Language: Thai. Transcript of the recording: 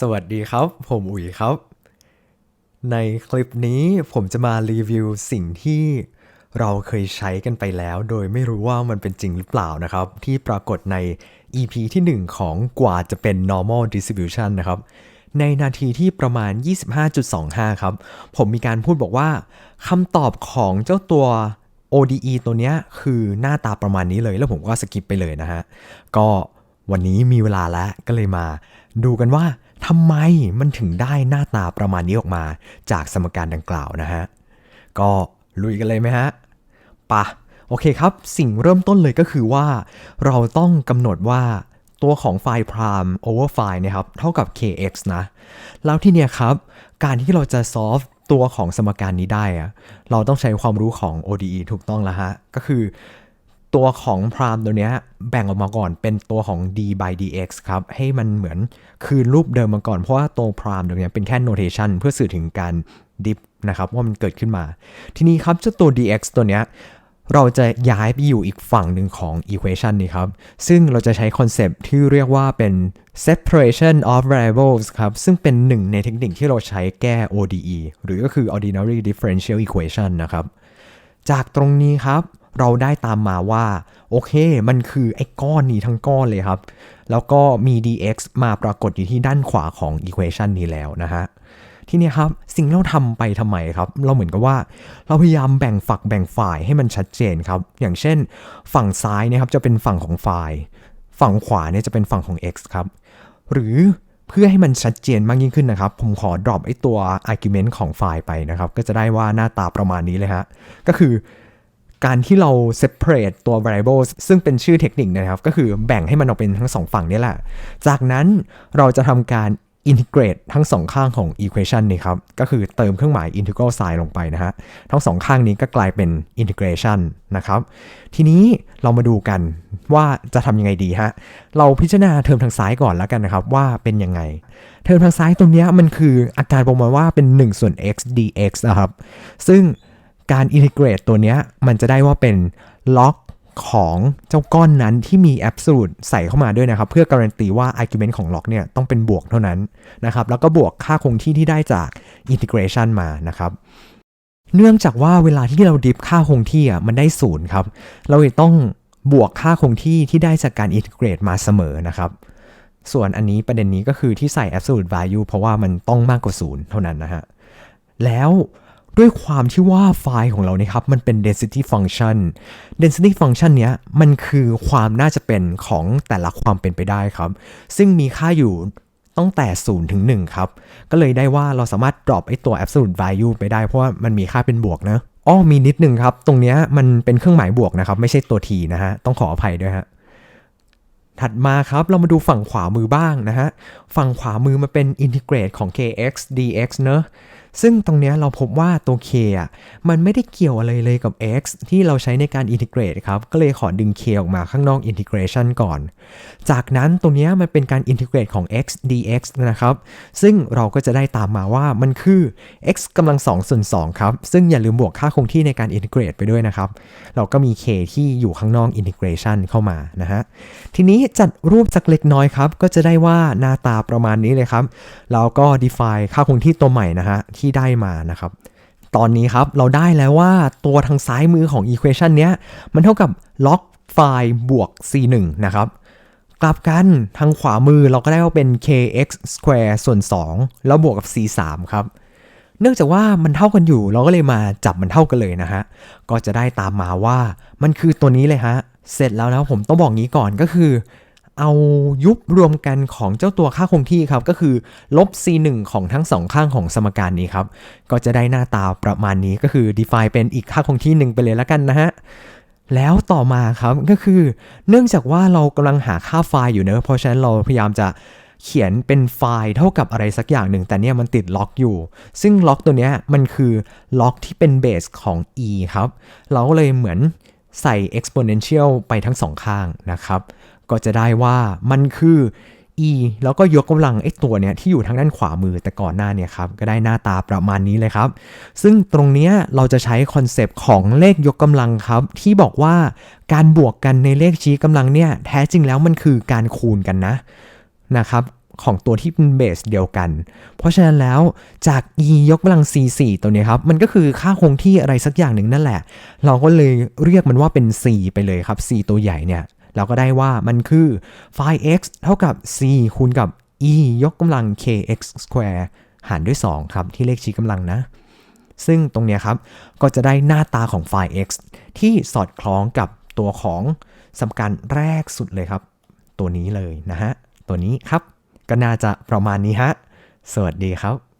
สวัสดีครับ ผมอุ๋ยครับ ในคลิปนี้ผมจะมารีวิวสิ่งที่เราเคยใช้กันไปแล้ว โดยไม่รู้ว่ามันเป็นจริงหรือเปล่านะครับ ที่ปรากฏใน EP ที่ 1 ของกว่าจะเป็น normal distribution นะครับ ในนาทีที่ประมาณ 25.25 ครับ ผมมีการพูดบอกว่าคำตอบของเจ้าตัว ODE ตัวเนี้ยคือหน้าตาประมาณนี้เลย แล้วผมก็สกิปไปเลยนะฮะ ก็วันนี้มีเวลาแล้วก็เลยมาดูกันว่า ทำไมมันถึงได้หน้าตาประมาณนี้ออกมาจากสมการดังกล่าวนะฮะ ก็ลุยกันเลยไหมฮะปะโอเคครับ สิ่งเริ่มต้นเลยก็คือว่า เราต้องกำหนดว่าตัวของไฟล์ prime over ไฟล์นะครับ เท่ากับ kx นะ แล้วที่เนี่ยครับ การที่เราจะ solve ตัวของสมการนี้ได้อะเราต้องใช้ความรู้ของ ODE ถูกต้องแล้วฮะ ก็คือ ตัวของ prime ตัวเนี้ยแบ่งออกมาก่อนเป็นตัวของ d by dx ครับ ให้มันเหมือนคืนรูปเดิมมาก่อน เพราะว่าตัว prime ตัวเนี้ยเป็นแค่ notation เพื่อสื่อถึงการ dip นะครับว่ามันเกิดขึ้นมา ทีนี้ครับเจ้าตัว dx ตัวเนี้ยเราจะย้ายไปอยู่อีกฝั่งหนึ่งของ equation นี้ครับ ซึ่งเราจะใช้คอนเซปต์ที่เรียกว่าเป็น separation of variables ครับ ซึ่งเป็นหนึ่งในเทคนิคที่เราใช้แก้ ODE หรือก็คือ ordinary differential equation นะครับ จากตรงนี้ครับ เราได้ตามมาว่า โอเค มันคือไอ้ก้อนนี้ทั้งก้อนเลยครับ แล้วก็มี dx มาปรากฏอยู่ที่ด้านขวาของ equation นี้แล้วนะฮะทีนี้ครับสิ่งเราทำไปทำไมครับ เราเหมือนกับว่า เราพยายามแบ่งฝักแบ่งฝ่ายให้มันชัดเจนครับ อย่างเช่น ฝั่งซ้ายเนะครับจะเป็นฝั่งของไฟล์ฝั่งขวาเนี่ยจะเป็นฝั่งของ x ครับ หรือเพื่อให้มันชัดเจนมากยิ่งขึ้นนะครับ ผมขอ drop ไอ้ตัว argument ของไฟล์ไปนะครับ ก็จะได้ว่าหน้าตาประมาณนี้เลยฮะ ก็คือ การที่เรา separate ตัว variables ซึ่งเป็นชื่อเทคนิคนะครับ ก็คือแบ่งให้มันออกเป็นทั้งสองฝั่งนี่แหละ จากนั้นเราจะทำการ integrate ทั้งสองข้างของ equation นี่ครับ ก็คือเติมเครื่องหมาย integral sign ลงไปนะฮะ ทั้งสองข้างนี้ก็กลายเป็น integration นะครับ ทีนี้เรามาดูกันว่าจะทำยังไงดีฮะ เราพิจารณาเทอมทางซ้ายก่อนแล้วกันนะครับ ว่าเป็นยังไง เทอมทางซ้ายตรงนี้มันคืออาการประมาณว่าเป็น1ส่วน x dx นะครับ ซึ่ง การ integrate ตัวเนี้ยมันจะได้ว่าเป็น log ของเจ้าก้อนนั้นที่มี absolute ใส่เข้ามาด้วยนะครับ เพื่อการันตีว่า argument ของ log เนี่ยต้องเป็นบวกเท่านั้นนะครับแล้วก็บวกค่าคงที่ที่ได้จาก integration มานะครับ เนื่องจากว่าเวลาที่เราดิฟค่าคงที่อะมันได้ศูนย์ครับ เราจะต้องบวกค่าคงที่ที่ได้จากการ integrate มาเสมอนะครับ ส่วนอันนี้ประเด็นนี้ก็คือที่ใส่ absolute value เพราะว่ามันต้องมากกว่าศูนย์เท่านั้นนะฮะแล้ว ด้วยความที่ว่าไฟล์ของเรานี่ครับ มันเป็น density function density function เนี้ยมันคือความน่าจะเป็นของแต่ละความเป็นไปได้ครับ ซึ่งมีค่าอยู่ตั้งแต่ 0 ถึง 1 ครับ ก็เลยได้ว่าเราสามารถ drop ไอ้ตัว absolute value ไปได้เพราะว่ามันมีค่าเป็นบวกนะอ้อมีนิดนึงครับ ตรงเนี้ยมันเป็นเครื่องหมายบวกนะครับ ไม่ใช่ตัว t นะฮะ ต้องขออภัยด้วยฮะถัดมาครับเรามาดูฝั่งขวามือบ้างนะฮะ ฝั่งขวามือมันเป็น integrate ของ kx dx เนอะ ซึ่งตรงเนี้ยเราพบว่าตัว k อะมันไม่ได้เกี่ยวอะไรเลยกับ x ที่เราใช้ในการ integrate ครับ ก็เลยขอดึง k ออกมาข้างนอก integration ก่อน จากนั้นตรงเนี้ยมันเป็นการ integrate ของ x dx นะครับ ซึ่งเราก็จะได้ตามมาว่ามันคือ x กำลัง2ส่วน2ครับ ซึ่งอย่าลืมบวกค่าคงที่ในการ integrate ไปด้วยนะครับ เราก็มี k ที่อยู่ข้างนอก integration เข้ามานะฮะ ทีนี้จัดรูปสักเล็กน้อยครับ ก็จะได้ว่าหน้าตาประมาณนี้เลยครับแล้วก็ define ค่าคงที่ตัวใหม่นะฮะทได้มานะครับ ตอนนี้ครับเราได้แล้วว่าตัวทางซ้ายมือของ equation เนี้ยมันเท่ากับ log ไฟล์บวก c1 นะครับ กลับกันทางขวามือเราก็ได้ว่าเป็น kx square ส่วน 2 แล้วบวกกับ c3 ครับ เนื่องจากว่ามันเท่ากันอยู่เราก็เลยมาจับมันเท่ากันเลยนะฮะ ก็จะได้ตามมาว่ามันคือตัวนี้เลยฮะ เสร็จแล้วนะผมต้องบอกงี้ก่อนก็คือ เอายุบรวมกันของเจ้าตัวค่าคงที่ครับ ก็คือลบ c1 ของทั้งสองข้างของสมการนี้ครับ ก็จะได้หน้าตาประมาณนี้ก็คือ define เป็นอีกค่าคงที่หนึ่งไปเลยแล้วกันนะฮะแล้วต่อมาครับก็คือ เนื่องจากว่าเรากำลังหาค่าไฟล์อยู่เนอะเพราะฉะนั้นเราพยายามจะเขียนเป็นไฟล์เท่ากับอะไรสักอย่างหนึ่ง แต่เนี่ยมันติดล็อกอยู่ ซึ่งล็อกตัวเนี้ยมันคือล็อกที่เป็นเบสของ e ครับ เราก็เลยเหมือนใส่ exponential ไปทั้งสองข้างนะครับ ก็จะได้ว่ามันคือ e แล้วก็ยกกำลังไอ้ตัวเนี้ยที่อยู่ทางด้านขวามือแต่ก่อนหน้าเนี่ยครับก็ได้หน้าตาประมาณนี้เลยครับ ซึ่งตรงเนี้ยเราจะใช้คอนเซปต์ของเลขยกกำลังครับ ที่บอกว่าการบวกกันในเลขชี้กำลังเนี่ยแท้จริงแล้วมันคือการคูณกันนะนะครับของตัวที่เป็นเบสเดียวกัน เพราะฉะนั้นแล้วจาก e ยกกำลัง c 4ตัวเนี้ยครับ มันก็คือค่าคงที่อะไรสักอย่างหนึ่งนั่นแหละ เราก็เลยเรียกมันว่าเป็น c ไปเลยครับ c ตัวใหญ่เนี่ย เราก็ได้ว่ามันคือ phi x เท่ากับ c คูณกับ e ยกกำลัง kx square หารด้วย 2 ครับที่เลขชี้กำลังนะ ซึ่งตรงนี้ครับ ก็จะได้หน้าตาของ phi x ที่สอดคล้องกับตัวของสมการแรกสุดเลยครับ ตัวนี้เลยนะฮะ ตัวนี้ครับ ก็น่าจะประมาณนี้ฮะ สวัสดีครับ